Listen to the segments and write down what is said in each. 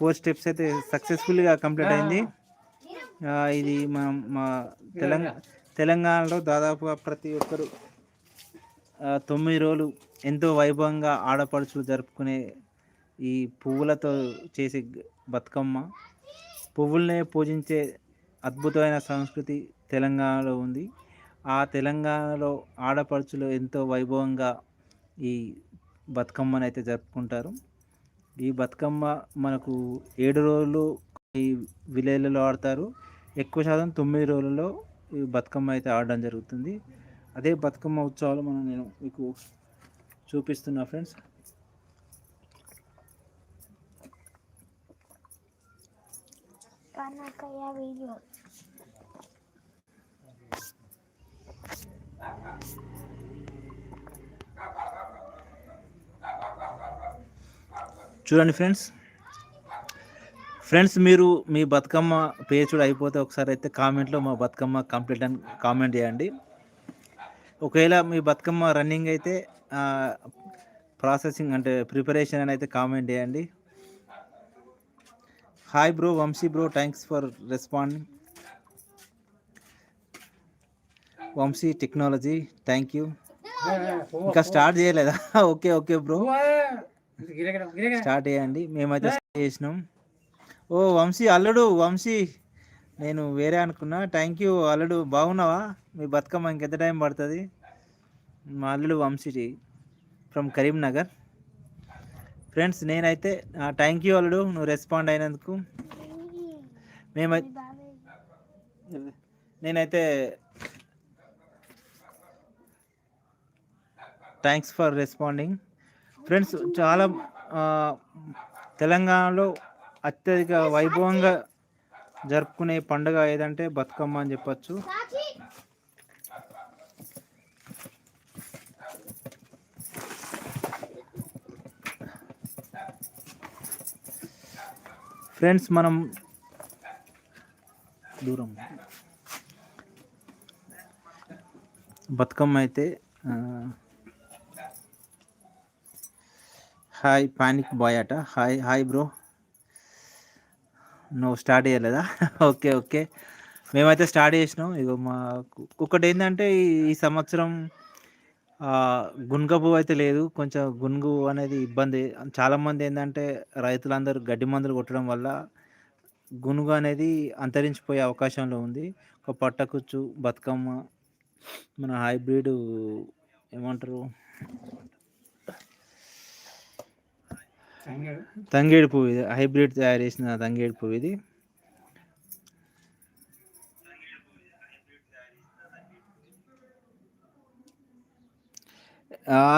Four steps అయితే సక్సెస్ఫుల్గా complete అయింది. ఇది మా మా తెలంగాణ తెలంగాణలో దాదాపుగా ప్రతి ఒక్కరు తొమ్మిది రోజులు ఎంతో వైభవంగా ఆడపడుచులు జరుపుకునే ఈ పువ్వులతో చేసే బతుకమ్మ. పువ్వులనే పూజించే అద్భుతమైన సంస్కృతి తెలంగాణలో ఉంది. ఆ తెలంగాణలో ఆడపడుచులు ఎంతో వైభవంగా ఈ బతుకమ్మను అయితే జరుపుకుంటారు. ఈ బతుకమ్మ మనకు ఏడు రోజులు ఈ విలేజ్లలో ఆడతారు. ఎక్కువ శాతం తొమ్మిది రోజులలో ఈ బతుకమ్మ అయితే ఆడడం జరుగుతుంది. అదే బతుకమ్మ ఉత్సవాలు మనం నేను మీకు చూపిస్తున్నా ఫ్రెండ్స్. వీడియో. చూడండి ఫ్రెండ్స్. ఫ్రెండ్స్ మీరు మీ బతుకమ్మ పేచుడు అయిపోతే ఒకసారి అయితే కామెంట్లో మా బతుకమ్మ కంప్లీట్ అని కామెంట్ చేయండి. ఒకవేళ మీ బతుకమ్మ రన్నింగ్ అయితే ప్రాసెసింగ్ అంటే ప్రిపరేషన్ అని అయితే కామెంట్ చేయండి. Hi bro Vamshi bro thanks for responding Vamshi technology thank you ఇంకా స్టార్ట్ చేయలేదా? ఓకే ఓకే బ్రో స్టార్ట్ చేయండి. మేమైతే స్టార్ట్ చేసినాం. ఓ వంశీ అల్లుడు వంశీ. నేను వేరే అనుకున్నా. థ్యాంక్ యూ అల్లుడు. బాగున్నావా? మీ బతుకమ్మ ఇంకెంత టైం పడుతుంది? మా అల్లుడు వంశీ ఫ్రమ్ కరీంనగర్. ఫ్రెండ్స్ నేనైతే థ్యాంక్ యూ అల్లుడు. నువ్వు రెస్పాండ్ అయినందుకు. మేమైతే నేనైతే థ్యాంక్స్ ఫర్ రెస్పాండింగ్ ఫ్రెండ్స్ చాలా తెలంగాణలో అత్యధిక వైభవంగా జరుపుకునే పండుగ ఏదంటే బతుకమ్మ అని చెప్పచ్చు. ఫ్రెండ్స్ మనం దూరం. బతుకమ్మ అయితే ఆ, హాయ్ పానిక్ బాయ్ అట. Hi hi bro. నువ్వు స్టార్ట్ చేయలేదా? Okay okay. మేమైతే స్టార్ట్ చేసినాం. ఇగో మా ఒకటి ఏంటంటే ఈ- సంవత్సరం ఆ, అయితే లేదు. కొంచెం గునుగు అనేది ఇబ్బంది. చాలామంది ఏంటంటే రైతులందరూ గడ్డి మందులు కొట్టడం వల్ల గునుగు అనేది అంతరించిపోయే అవకాశంలో ఉంది. ఒక పట్టకుచ్చు బతుకమ్మ మన హైబ్రిడ్ ఏమంటారు? తంగేడు పువ్వు ఇది. హైబ్రిడ్ తయారు చేసిన తంగేడు పువ్వు ఇది.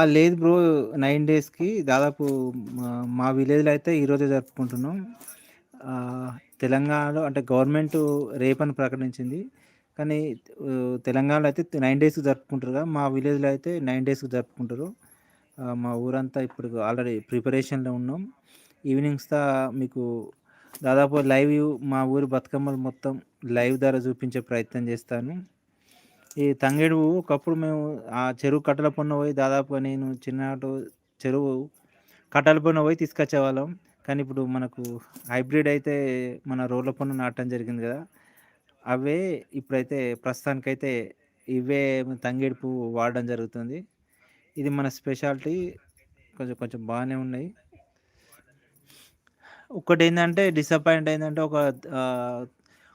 లేదు బ్రో నైన్ డేస్కి దాదాపు మా- విలేజ్లో అయితే ఈరోజే జరుపుకుంటున్నాం. తెలంగాణలో అంటే గవర్నమెంట్ రేపని ప్రకటించింది. కానీ తెలంగాణలో అయితే నైన్ డేస్కి జరుపుకుంటారు మా విలేజ్లో అయితే నైన్ డేస్కి జరుపుకుంటారు. మా ఊరంతా ఇప్పుడు ఆల్రెడీ ప్రిపరేషన్లో ఉన్నాం. ఈవినింగ్స్తా మీకు దాదాపు లైవ్ మా ఊరి బతుకమ్మలు మొత్తం లైవ్ ద్వారా చూపించే ప్రయత్నం చేస్తాను. ఈ తంగేడు పువ్వు ఒకప్పుడు మేము ఆ చెరువు కట్టల పొన్న పోయి దాదాపు నేను చిన్నటు చెరువు కట్టల పొన్న పోయి తీసుకొచ్చేవాళ్ళం కానీ ఇప్పుడు మనకు హైబ్రిడ్ అయితే మన రోడ్ల పన్ను నాటడం జరిగింది కదా. అవే ఇప్పుడైతే ప్రస్తుతానికైతే ఇవే తంగేడు పువ్వు వాడడం జరుగుతుంది. ఇది మన స్పెషాలిటీ. కొంచెం కొంచెం బాగానే ఉన్నాయి. ఒకటి ఏంటంటే డిసప్పాయింట్ అయిందంటే ఒక ఆ,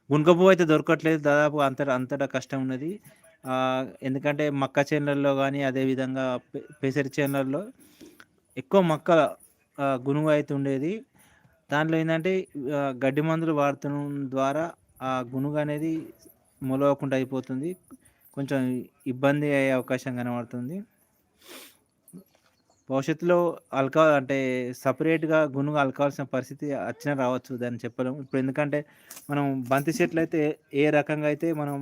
పువ్వు అయితే దొరకట్లేదు. దాదాపు అంతటా అంతటా కష్టం ఉన్నది. ఎందుకంటే మక్క చేనులలో కానీ అదేవిధంగా పెసరి చేనులలో ఎక్కువ మక్క గునుగు అయితే ఉండేది. దాంట్లో ఏంటంటే గడ్డి మందులు వాడటం ద్వారా ఆ గునుగు అనేది మొలవకుండా అయిపోతుంది. కొంచెం ఇబ్బంది అయ్యే అవకాశం కనబడుతుంది. భవిష్యత్తులో అలకా అంటే సపరేట్గా గునుగా అలకాల్సిన పరిస్థితి వచ్చినా రావచ్చు దాన్ని చెప్పలేము ఇప్పుడు ఎందుకంటే మనం బంతి చెట్లు అయితే ఏ రకంగా అయితే మనం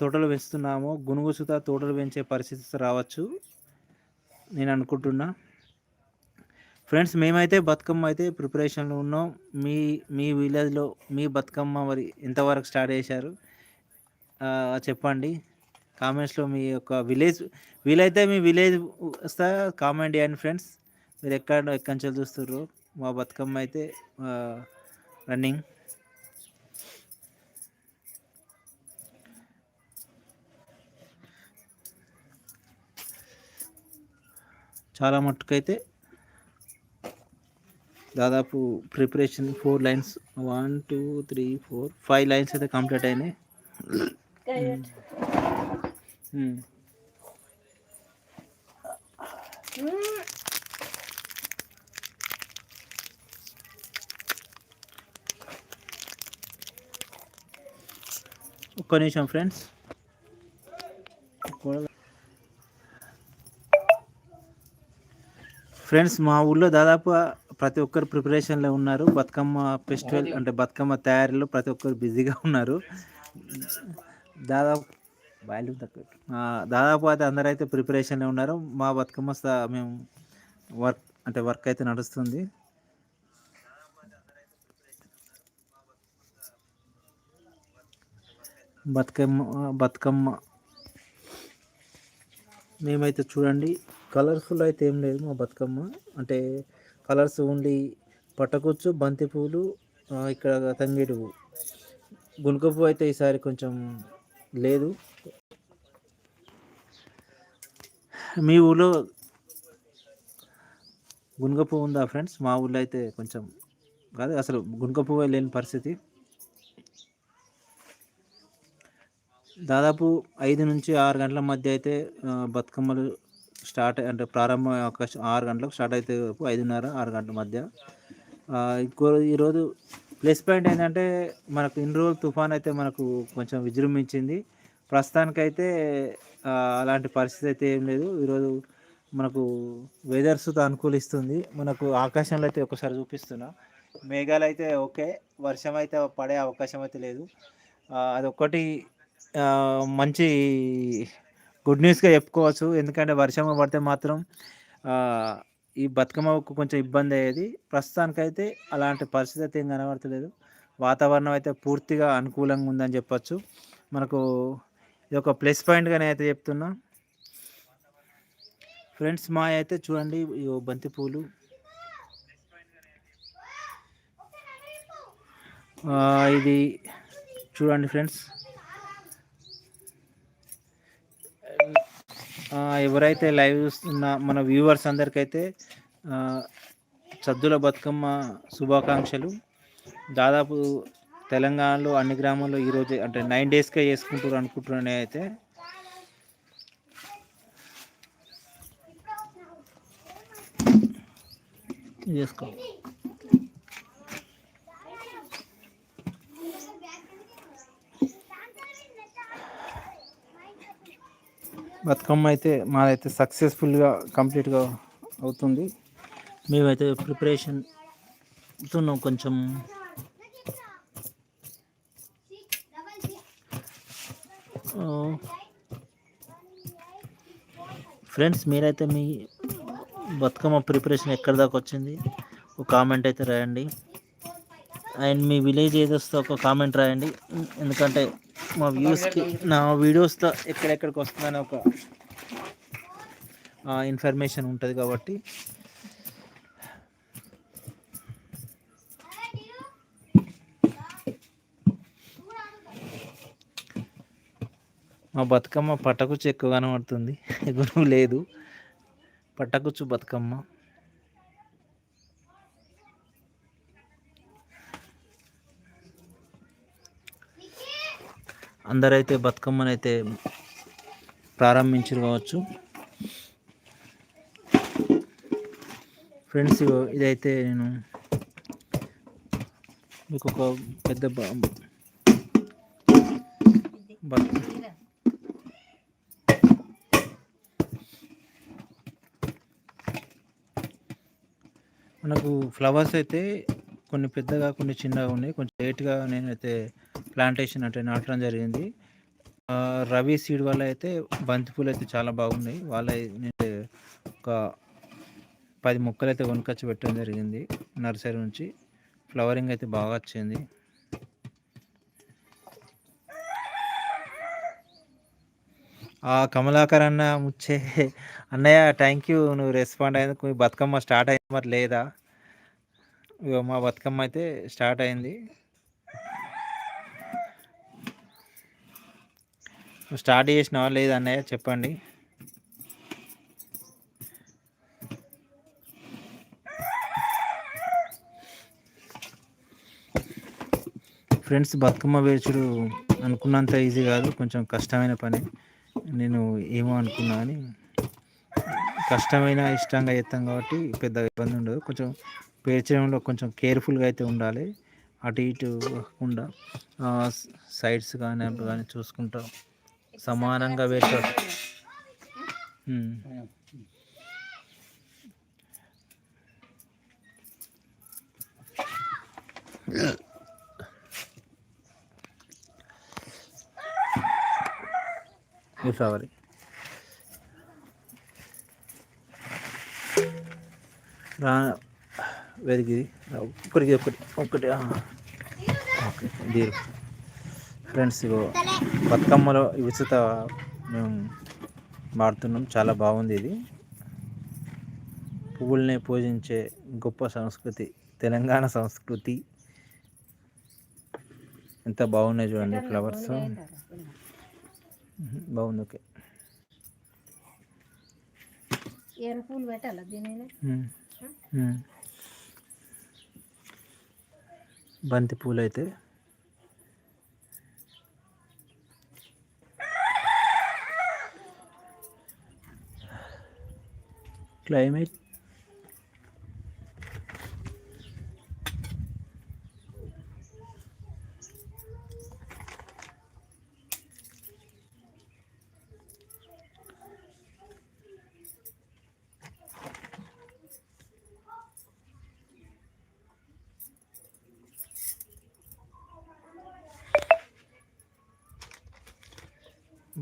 తోటలు పెంచుతున్నామో గునుగు సుత తోటలు పెంచే పరిస్థితి రావచ్చు నేను అనుకుంటున్నా. ఫ్రెండ్స్ మేమైతే బతుకమ్మ అయితే ప్రిపరేషన్లో ఉన్నాం. మీ మీ విలేజ్లో మీ బతుకమ్మ మరి ఎంతవరకు స్టార్ట్ చేశారు? చెప్పండి. కామెంట్స్లో మీ యొక్క విలేజ్ వీలైతే మీ విలేజ్ వస్తా కామెంట్ చేయండి ఫ్రెండ్స్. మీరు ఎక్కడ ఎక్కడి నుంచి చూస్తుర్రు మా బతుకమ్మ అయితే రన్నింగ్. చాలా మట్టుకైతే దాదాపు preparation four lines one two three four five lines అయితే కంప్లీట్ అయినాయి. ఒక్క నిమిషం ఫ్రెండ్స్ ఫ్రెండ్స్ మా ఊళ్ళో దాదాపు ప్రతి ఒక్కరు ప్రిపరేషన్లో ఉన్నారు. బతుకమ్మ ఫెస్టివల్ అంటే బతుకమ్మ తయారీలో ప్రతి ఒక్కరు బిజీగా ఉన్నారు. దాదాపు వాల్యూమ్ తక్కువ దాదాపు అయితే అందరైతే అయితే ప్రిపరేషన్లో ఉన్నారు. మా బతుకమ్మ స- మేము వర్క్ అంటే వర్క్ అయితే నడుస్తుంది. బతుకమ్మ బతుకమ్మ. మేమైతే చూడండి కలర్ఫుల్ అయితే ఏం లేదు మా బతుకమ్మ. అంటే కలర్స్ ఓన్లీ పట్టకొచ్చు బంతి పూలు ఇక్కడ తంగేడు పువ్వు. గునుక పువ్వు అయితే ఈసారి కొంచెం లేదు. మీ ఊళ్ళో గునుక పువ్వు ఉందా ఫ్రెండ్స్? మా ఊళ్ళో అయితే కొంచెం కాదు అసలు గునుక పువ్వు లేని పరిస్థితి. దాదాపు ఐదు నుంచి ఆరు గంటల మధ్య అయితే బతుకమ్మలు స్టార్ట్ అంటే ప్రారంభ అవకాశం ఆరు గంటలకు స్టార్ట్ అయితే ఐదున్నర ఆరు గంటల మధ్య. ఇంకో ఈరోజు ప్లస్ పాయింట్ ఏంటంటే మనకు ఇన్ని రోజులు తుఫాన్ అయితే మనకు కొంచెం విజృంభించింది. ప్రస్తుతానికైతే అలాంటి పరిస్థితి అయితే ఏం లేదు. ఈరోజు మనకు వెదర్స్ అనుకూలిస్తుంది. మనకు ఆకాశంలో అయితే ఒకసారి చూపిస్తున్నా. మేఘాలు అయితే ఓకే. వర్షం అయితే పడే అవకాశం అయితే లేదు. ఆ, అదొక్కటి మంచి గుడ్ న్యూస్గా చెప్పుకోవచ్చు. ఎందుకంటే వర్షం పడితే మాత్రం ఈ బతుకమ్మకు కొంచెం ఇబ్బంది అయ్యేది. ప్రస్తుతానికైతే అలాంటి పరిస్థితి అయితే ఏం కనబడతలేదు. వాతావరణం అయితే పూర్తిగా అనుకూలంగా ఉందని చెప్పచ్చు. మనకు ఇది ఒక ప్లస్ పాయింట్గా అయితే చెప్తున్నా. ఫ్రెండ్స్ మా అయితే చూడండి ఇగో బంతి పూలు. ఇది చూడండి ఫ్రెండ్స్. ఎవరైతే లైవ్ చూస్తున్న మన వ్యూవర్స్ అందరికైతే సద్దుల బతుకమ్మ శుభాకాంక్షలు. దాదాపు తెలంగాణలో అన్ని గ్రామాల్లో ఈరోజు అంటే నైన్ డేస్కే చేసుకుంటారు అనుకుంటున్నాను అయితే. చేసుకో. బతుకమ్మ అయితే మాదైతే సక్సెస్ఫుల్గా కంప్లీట్గా అవుతుంది. మేమైతే ప్రిపరేషన్ కొంచెం ఫ్రెండ్స్ మీరైతే మీ బతుకమ్మ ప్రిపరేషన్ ఎక్కడి దాకా వచ్చింది? ఒక కామెంట్ అయితే రాయండి. అండ్ మీ విలేజ్ ఏది వస్తే ఒక కామెంట్ రాయండి. ఎందుకంటే మా వ్యూస్కి నా వీడియోస్తో ఎక్కడెక్కడికి వస్తుందని ఒక ఇన్ఫర్మేషన్ ఉంటుంది కాబట్టి మా బతుకమ్మ పట్టకుచ్చు ఎక్కువ కనబడుతుంది గురువు లేదు. పట్టకుచ్చు బతుకమ్మ. అందరైతే బతుకమ్మనైతే ప్రారంభించరు కావచ్చు. ఫ్రెండ్స్ ఇదైతే నేను మీకు ఒక పెద్ద బ- మనకు ఫ్లవర్స్ అయితే కొన్ని పెద్దగా కొన్ని చిన్నగా ఉన్నాయి. కొంచెం లేట్గా నేనైతే ప్లాంటేషన్ అంటే నాటడం జరిగింది. రవి సీడ్ వల్ల అయితే బంతిపూలు అయితే చాలా బాగున్నాయి. వాళ్ళ నేను ఒక పది మొక్కలు అయితే కొనుకొచ్చి పెట్టడం జరిగింది నర్సరీ నుంచి. ఫ్లవరింగ్ అయితే బాగా వచ్చింది. ఆ కమలాకర్ అన్న ముచ్చే అన్నయ్య థ్యాంక్ యూ నువ్వు రెస్పాండ్ అయ్యేందుకు మీ బతుకమ్మ స్టార్ట్ అయింది మరి లేదా? మా బతుకమ్మ అయితే స్టార్ట్ అయింది. స్టార్ట్ చేసినావా లేదా అన్నయ్య చెప్పండి. ఫ్రెండ్స్ బతుకమ్మ వేచుడు అనుకున్నంత ఈజీ కాదు కొంచెం కష్టమైన పని. నేను ఏమో అనుకున్నా అని కష్టమైన ఇష్టంగా చేస్తాం కాబట్టి పెద్ద ఇబ్బంది ఉండదు. కొంచెం పేర్చడంలో కొంచెం కేర్ఫుల్గా అయితే ఉండాలి. అటు ఇటు కాకుండా సైడ్స్ కానీ అటు కానీ చూసుకుంటా సమానంగా వేర్చాలి ఉమ్. రా ఒకరికి ఒకటి ఒకటి ఆ. ఓకే దీరు ఫ్రెండ్స్ ఇగో బతుకమ్మలో ఉచిత మేము వాడుతున్నాం చాలా బాగుంది ఇది. పువ్వుల్ని పూజించే గొప్ప సంస్కృతి తెలంగాణ సంస్కృతి. ఎంత బాగున్నాయి చూడండి ఫ్లవర్స్. బాగుంది ఓకే. ఎర్ర పూలు పెట్టాలా దీని మ్మ్. మ్మ్. బంతి పూలు అయితే. క్లైమేట్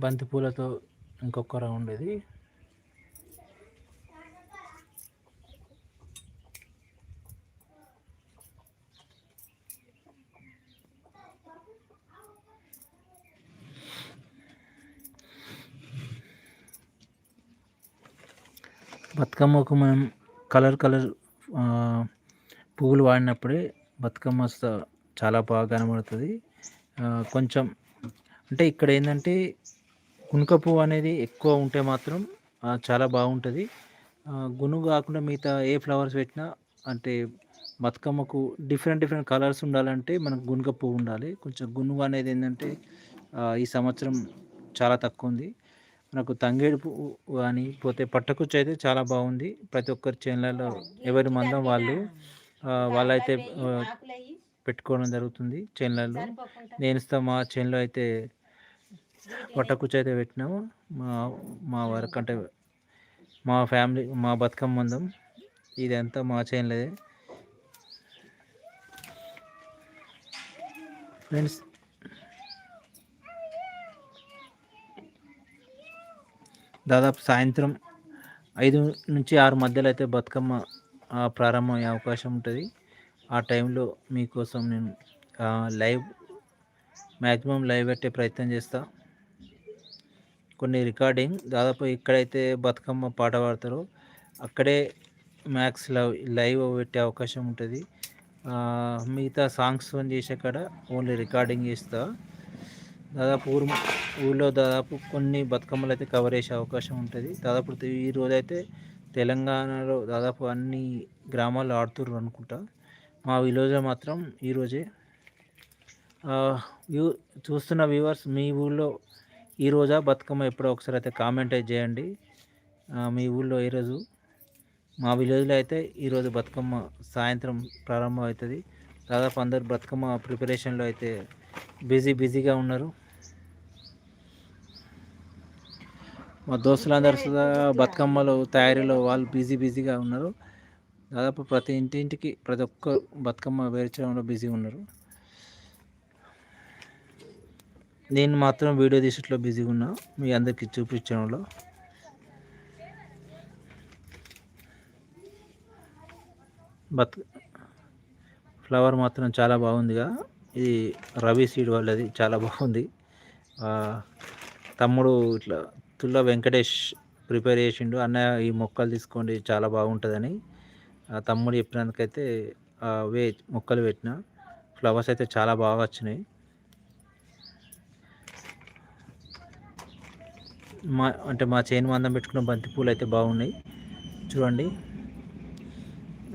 బంతిపూలతో ఇంకొక రౌండ్ ఇది. బతుకమ్మకు మనం కలర్ కలర్ పువ్వులు వాడినప్పుడే బతుకమ్మ చాలా బాగా కనబడుతుంది. కొంచెం అంటే ఇక్కడ ఏంటంటే కునుక పువ్వు అనేది ఎక్కువ ఉంటే మాత్రం చాలా బాగుంటుంది. గునుగు కాకుండా మిగతా ఏ ఫ్లవర్స్ పెట్టినా అంటే బతుకమ్మకు డిఫరెంట్ డిఫరెంట్ కలర్స్ ఉండాలంటే మనకు గునుక పువ్వు ఉండాలి. కొంచెం గునుగు అనేది ఏంటంటే ఈ సంవత్సరం చాలా తక్కువ ఉంది. మనకు తంగేడు పువ్వు కానీ పోతే పట్టకుచ్చు అయితే చాలా బాగుంది. ప్రతి ఒక్కరి చేనులలో ఎవరి మందం వాళ్ళు వాళ్ళైతే పెట్టుకోవడం జరుగుతుంది చేనులలో. నేను ఇస్తా మా చేనులో అయితే పట్టకుచ్చు అయితే పెట్టినాము. మా మా వర్క్ అంటే మా ఫ్యామిలీ మా బతుకమ్మ మందం. ఇదంతా మా చేయలేదే ఫ్రెండ్స్. దాదాపు సాయంత్రం ఐదు నుంచి ఆరు మధ్యలో అయితే బతుకమ్మ ప్రారంభం ప్రారంభమయ్యే అవకాశం ఉంటుంది. ఆ టైంలో మీకోసం నేను లైవ్ మ్యాక్సిమం లైవ్ పెట్టే ప్రయత్నం చేస్తాను కొన్ని రికార్డింగ్. దాదాపు ఎక్కడైతే బతుకమ్మ పాట పాడతారో. అక్కడే మ్యాక్స్ లవ్ లైవ్ పెట్టే అవకాశం ఉంటుంది. మిగతా సాంగ్స్ చేసే కాడ ఓన్లీ రికార్డింగ్ చేస్తా. దాదాపు ఊరు ఊళ్ళో దాదాపు కొన్ని బతుకమ్మలు అయితే కవర్ చేసే అవకాశం ఉంటుంది. దాదాపు ఈ రోజైతే తెలంగాణలో దాదాపు అన్ని గ్రామాలు ఆడుతుర్రు అనుకుంటా. మా విలేజ్లో మాత్రం ఈరోజే వ్యూ చూస్తున్న వ్యూవర్స్ మీ ఊళ్ళో ఈ రోజా బతుకమ్మ ఎప్పుడో ఒకసారి అయితే కామెంట్ అయితే చేయండి. మీ ఊళ్ళో ఈరోజు రోజు మా విలేజ్లో అయితే ఈరోజు బతుకమ్మ సాయంత్రం ప్రారంభం అవుతుంది. దాదాపు అందరు బతుకమ్మ ప్రిపరేషన్లో అయితే బిజీ బిజీగా ఉన్నారు. మా దోస్తులందరూ సుధా బతుకమ్మలో తయారీలో వాళ్ళు బిజీ బిజీగా ఉన్నారు. దాదాపు ప్రతి ఇంటింటికి ప్రతి ఒక్క బతుకమ్మ వేర్చడంలో బిజీ ఉన్నారు. నేను మాత్రం వీడియో తీసేట్లో బిజీగా ఉన్నా మీ అందరికీ చూపించడంలో బత్ ఫ్లవర్ మాత్రం చాలా బాగుందిగా. ఇది రవి సీడ్ వాళ్ళది చాలా బాగుంది. తమ్ముడు ఇట్లా తుల్ల వెంకటేష్ ప్రిపేర్ చేసిండు. అన్న ఈ మొక్కలు తీసుకోండి చాలా బాగుంటుందని. ఆ తమ్ముడు చెప్పినందుకైతే వే మొక్కలు పెట్టిన. ఫ్లవర్స్ అయితే చాలా బాగా వచ్చినాయి. మా అంటే మా చేను మందం పెట్టుకున్న బంతి పూలు అయితే బాగున్నాయి. చూడండి.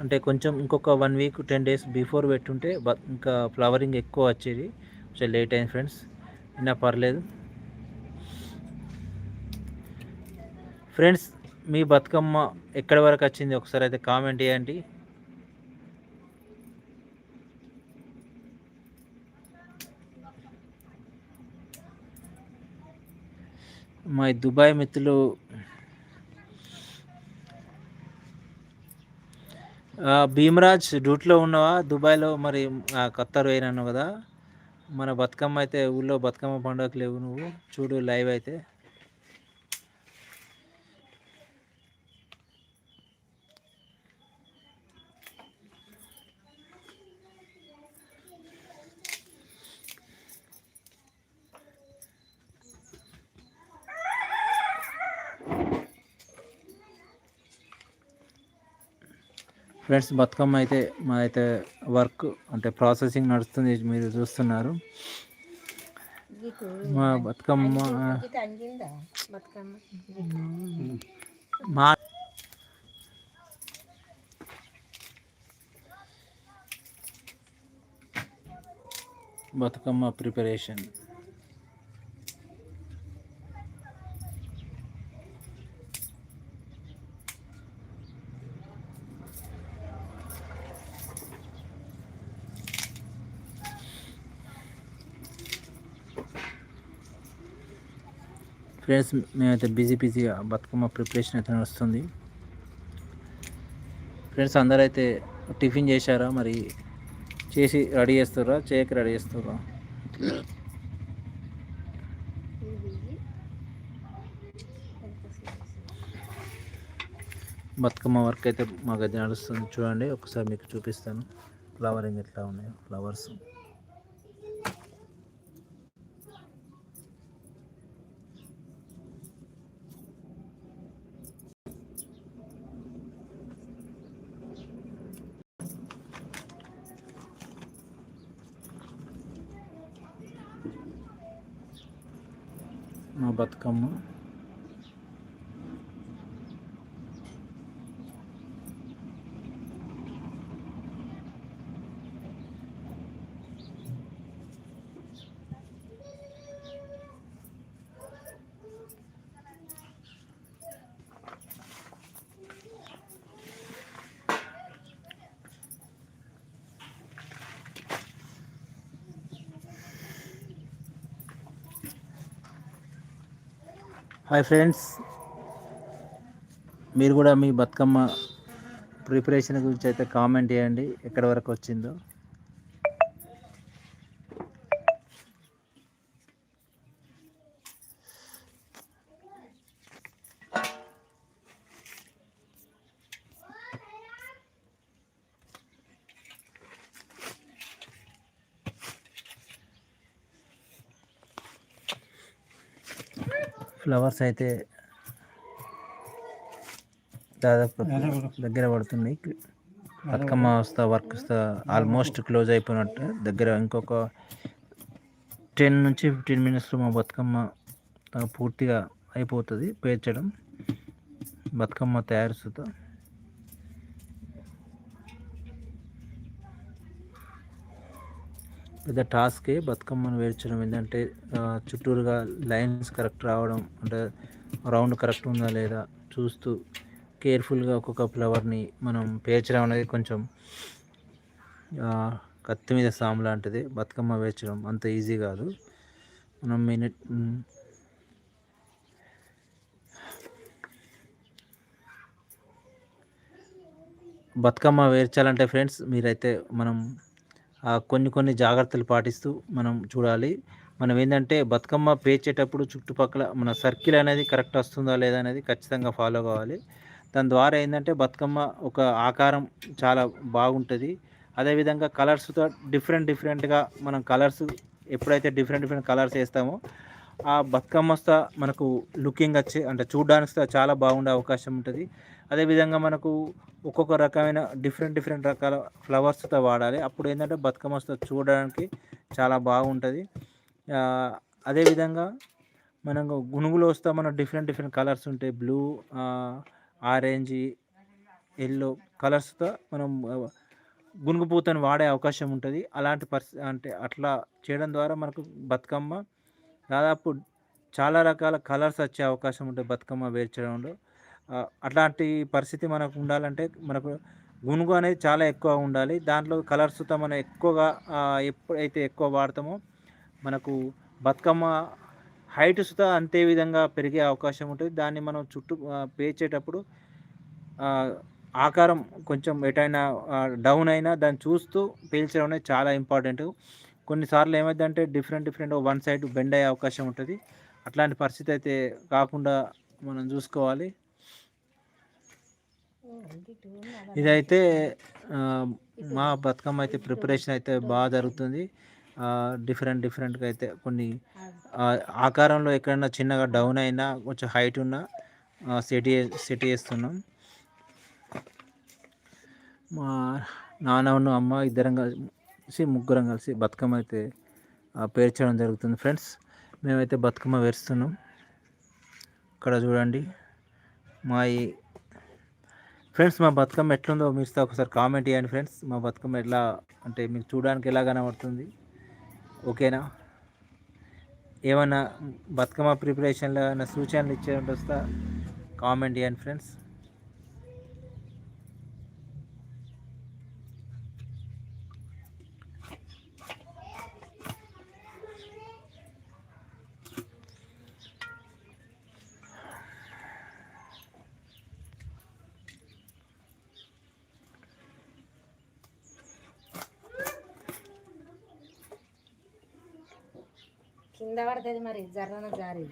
అంటే కొంచెం ఇంకొక one week ten days before పెట్టుంటే ఇంకా ఫ్లవరింగ్ ఎక్కువ వచ్చేది. కొంచెం లేట్ అయింది ఫ్రెండ్స్ అయినా పర్లేదు. ఫ్రెండ్స్ మీ బతుకమ్మ ఎక్కడి వరకు వచ్చింది? ఒకసారి అయితే కామెంట్ చేయండి. మై దుబాయ్ మిత్రులు భీమరాజ్ డ్యూటీలో ఉన్నావా? దుబాయ్లో మరి ఆ, ఖత్తర్ పోయినాను కదా? మన బతుకమ్మ అయితే ఊళ్ళో బతుకమ్మ పండుగకు లేవు నువ్వు. చూడు లైవ్ అయితే. ఫ్రెండ్స్ బతుకమ్మ అయితే మా అయితే వర్క్ అంటే ప్రాసెసింగ్ నడుస్తుంది మీరు చూస్తున్నారు. మా బతుకమ్మ మా బతుకమ్మ ప్రిపరేషన్. ఫ్రెండ్స్ మేమైతే బిజీ బిజీగా బతుకమ్మ ప్రిపరేషన్ అయితే నడుస్తుంది. ఫ్రెండ్స్ అందరైతే టిఫిన్ చేశారా? మరి చేసి రెడీ చేస్తారా? చేయక రెడీ చేస్తారా? బతుకమ్మ వర్క్ అయితే మాకు అయితే నడుస్తుంది. చూడండి ఒకసారి మీకు చూపిస్తాను. ఫ్లవరింగ్ ఎట్లా ఉన్నాయో? Flowers Bathukamma hi friends. మీరు కూడా మీ బతుకమ్మ ప్రిపరేషన్ గురించి అయితే కామెంట్ చేయండి. ఎక్కడి వరకు వచ్చిందో. ఫ్లవర్స్ అయితే దాదాపు దగ్గర పడుతున్నాయి బతుకమ్మ వస్తా వర్క్ వస్తా ఆల్మోస్ట్ క్లోజ్ అయిపోయినట్టు. దగ్గర ఇంకొక టెన్ నుంచి ఫిఫ్టీన్ మినిట్స్లో మా బతుకమ్మ పూర్తిగా అయిపోతుంది పేర్చడం. బతుకమ్మ తయారు పెద్ద టాస్కే బతుకమ్మను వేర్చడం ఏంటంటే చుట్టూరుగా లైన్స్ కరెక్ట్ రావడం అంటే రౌండ్ కరెక్ట్ ఉందా లేదా చూస్తూ కేర్ఫుల్గా ఒక్కొక్క ఫ్లవర్ని మనం పేర్చడం అనేది కొంచెం కత్తి మీద సాము లాంటిది బతుకమ్మ వేర్చడం అంత ఈజీ కాదు. మనం మినిట్ బతుకమ్మ వేర్చాలంటే ఫ్రెండ్స్ మీరైతే మనం కొన్ని కొన్ని జాగ్రత్తలు పాటిస్తూ మనం చూడాలి. మనం ఏంటంటే బతుకమ్మ పేర్చేటప్పుడు చుట్టుపక్కల మన సర్కిల్ అనేది కరెక్ట్ వస్తుందా లేదా అనేది ఖచ్చితంగా ఫాలో కావాలి. దాని ద్వారా ఏంటంటే బతుకమ్మ ఒక ఆకారం చాలా బాగుంటుంది. అదేవిధంగా కలర్స్తో డిఫరెంట్ డిఫరెంట్గా మనం కలర్స్ ఎప్పుడైతే డిఫరెంట్ డిఫరెంట్ కలర్స్ వేస్తామో ఆ బతుకమ్మస్తా మనకు లుకింగ్ వచ్చే అంటే చూడడానికి చాలా బాగుండే అవకాశం ఉంటుంది. అదేవిధంగా మనకు ఒక్కొక్క రకమైన డిఫరెంట్ డిఫరెంట్ రకాల ఫ్లవర్స్తో వాడాలి. అప్పుడు ఏంటంటే బతుకమ్మ వస్తుంది చూడడానికి చాలా బాగుంటుంది. అదేవిధంగా మనం గునుగులు వస్తే మనం డిఫరెంట్ డిఫరెంట్ కలర్స్ ఉంటాయి. బ్లూ ఆరెంజ్ ఎల్లో కలర్స్తో మనం ఆ, గునుగు పూతను వాడే అవకాశం ఉంటుంది. అలాంటి పరిస్థితి అంటే అట్లా చేయడం ద్వారా మనకు బతుకమ్మ దాదాపు చాలా రకాల కలర్స్ వచ్చే అవకాశం ఉంటుంది బతుకమ్మ వేర్చడంలో. అట్లాంటి పరిస్థితి మనకు ఉండాలంటే మనకు గునుగు అనేది చాలా ఎక్కువ ఉండాలి. దాంట్లో కలర్స్తో మనం ఎక్కువగా ఎప్పుడైతే ఎక్కువ వాడతామో మనకు బతుకమ్మ హైట్ సుతా అంతే విధంగా పెరిగే అవకాశం ఉంటుంది. దాన్ని మనం చుట్టూ పేర్చేటప్పుడు ఆకారం కొంచెం ఎటైనా డౌన్ అయినా దాన్ని చూస్తూ పేల్చడం అనేది చాలా ఇంపార్టెంట్. కొన్నిసార్లు ఏమైందంటే different different one side bend అయ్యే అవకాశం ఉంటుంది. అట్లాంటి పరిస్థితి అయితే కాకుండా మనం చూసుకోవాలి. ఇదైతే మా బతుకమ్మ అయితే ప్రిపరేషన్ అయితే బాగా జరుగుతుంది. డిఫరెంట్ డిఫరెంట్గా అయితే కొన్ని ఆకారంలో ఎక్కడైనా చిన్నగా డౌన్ అయినా కొంచెం హైట్ ఉన్నా సెట్ సెట్ చేస్తున్నాం. మా నాన్న అమ్మ ఇద్దరం కలిసి ముగ్గురం కలిసి బతుకమ్మ అయితే పేర్చడం జరుగుతుంది ఫ్రెండ్స్ మేమైతే బతుకమ్మ వేస్తున్నాం ఇక్కడ చూడండి మా ఈ ఫ్రెండ్స్ మా బతుకమ్మ ఎట్లుందో మీరు ఒకసారి కామెంట్ చేయండి ఫ్రెండ్స్ మా బతుకమ్మ ఎట్లా అంటే మీకు చూడడానికి ఎలా కనబడుతుంది? ఓకేనా ఏమైనా బతుకమ్మ ప్రిపరేషన్లో ఏమైనా సూచనలు ఇచ్చే వస్తా కామెంట్ చేయండి ఫ్రెండ్స్ కింద పడుతుంది మరి జర్రన జారి.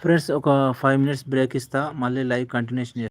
ఫ్రెండ్స్ ఒక ఫైవ్ మినిట్స్ బ్రేక్ ఇస్తా. మళ్ళీ లైవ్ కంటిన్యూషన్